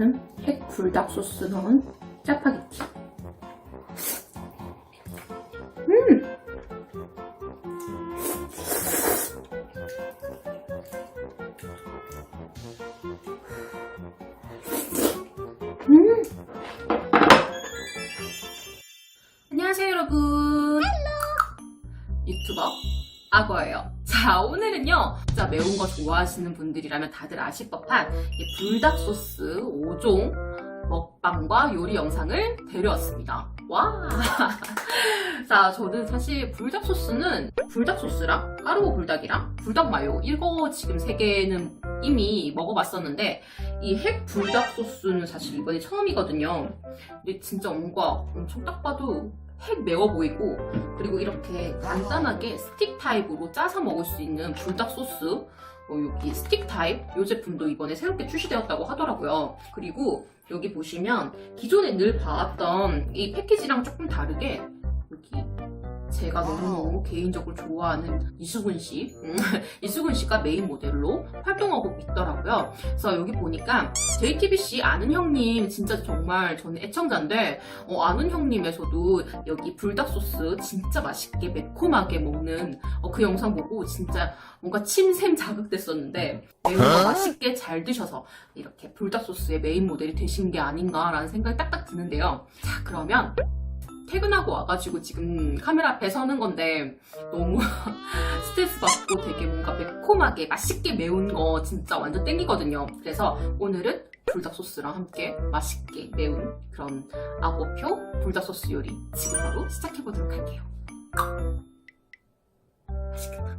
는핵 불닭 소스 넣은 짜파게티. 음! 음! 안녕하세요, 여러분. 유튜버 악어예요. 자, 오늘은요, 진짜 매운 거 좋아하시는 분들이라면 다들 아실 법한 이 불닭 소스 5종 먹방과 요리 영상을 데려왔습니다. 와! 자, 저는 사실 불닭 소스는 불닭 소스랑 까르보 불닭이랑 불닭 마요 이거 지금 세 개는 이미 먹어봤었는데 이 핵 불닭 소스는 사실 이번에 처음이거든요. 근데 진짜 뭔가 엄청 딱 봐도 핵 매워 보이고 그리고 이렇게 간단하게 스틱 타입으로 짜서 먹을 수 있는 불닭 소스 어, 여기 스틱 타입 이 제품도 이번에 새롭게 출시되었다고 하더라고요. 그리고 여기 보시면 기존에 늘 봐왔던 이 패키지랑 조금 다르게 여기 제가 너무너무 개인적으로 좋아하는 이수근 씨, 음, 이수근 씨가 메인 모델로 활동하고 있더라고요. 그래서 여기 보니까 JTBC 아는 형님 진짜 정말 저는 애청자인데 어, 아는 형님에서도 여기 불닭 소스 진짜 맛있게 매콤하게 먹는 어, 그 영상 보고 진짜 뭔가 침샘 자극됐었는데 매운 거 맛있게 잘 드셔서 이렇게 불닭 소스의 메인 모델이 되신 게 아닌가라는 생각이 딱딱 드는데요. 자 그러면 퇴근하고 와가지고 지금 카메라 앞에 서는 건데 너무 스트레스 받고 되게 뭔가 매콤하게 맛있게 매운 거 진짜 완전 땡기거든요. 그래서 오늘은 불닭 소스랑 함께 맛있게 매운 그런 아고표 불닭 소스 요리 지금 바로 시작해보도록 할게요. 맛있겠다.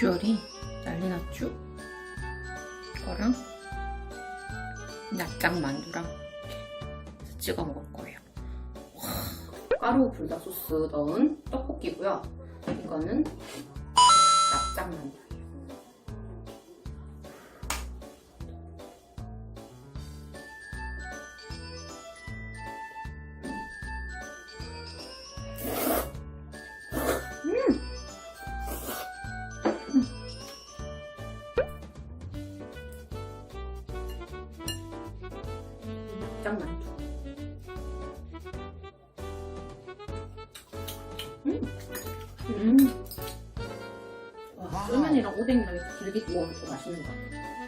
비주얼이 난리 났죠? 이거랑 납작 만두랑 찍어 먹을 거예요. 와, 가루 불닭 소스 넣은 떡볶이고요. 이거는 만두. 음. 음. 와, 쫄면이랑 오뎅이랑 이렇게 길게 구워면 더 맛있는 것 같아.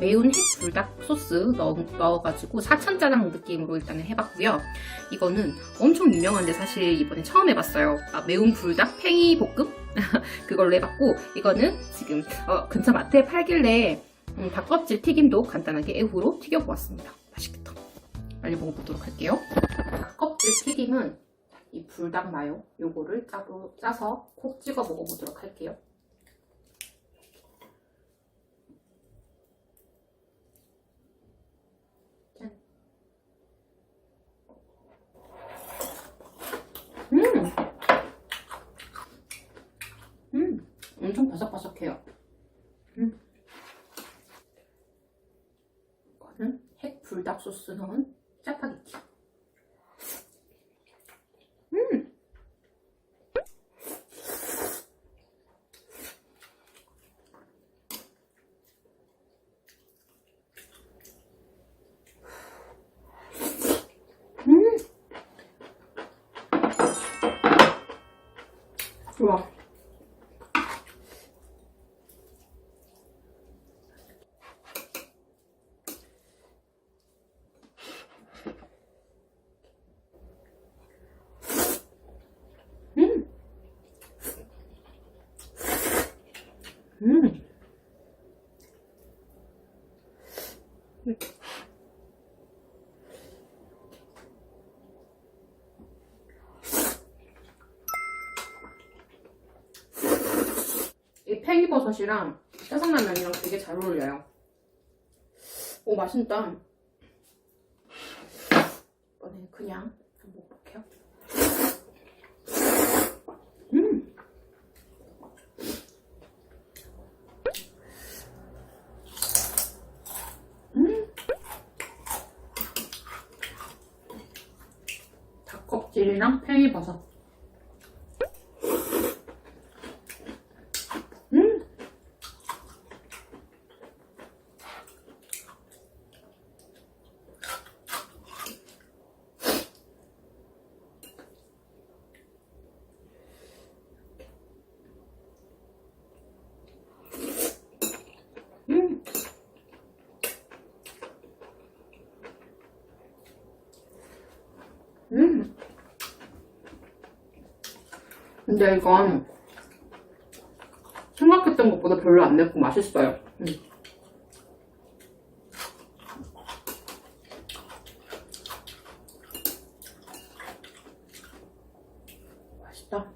매운 핵 불닭 소스 넣, 넣어 가지고 사천짜장 느낌으로 일단은 해봤고요. 이거는 엄청 유명한데 사실 이번에 처음 해봤어요. 아, 매운 불닭 팽이 볶음? 그걸로 해봤고 이거는 지금 어, 근처 마트에 팔길래 음, 닭껍질 튀김도 간단하게 애후로 튀겨보았습니다. 맛있겠다. 빨리 먹어보도록 할게요. 닭껍질 튀김은 이 불닭 마요 요거를 짜서 콕 찍어 먹어보도록 할게요. 짠. 음! 음! 엄청 바삭바삭해요. 음. 이거는 핵 불닭 소스 넣은 짜파게티. 음! 음! 좋아. 음! 음! 이 팽이버섯이랑 짜장라면이랑 되게 잘 어울려요. 오, 맛있다. 이번엔 그냥 한번 먹어볼게요. 음! 음! 닭껍질이랑 팽이버섯. 음! 음! 음! 근데 이건 생각했던 것보다 별로 안 맵고 맛있어요. 음. 맛있다.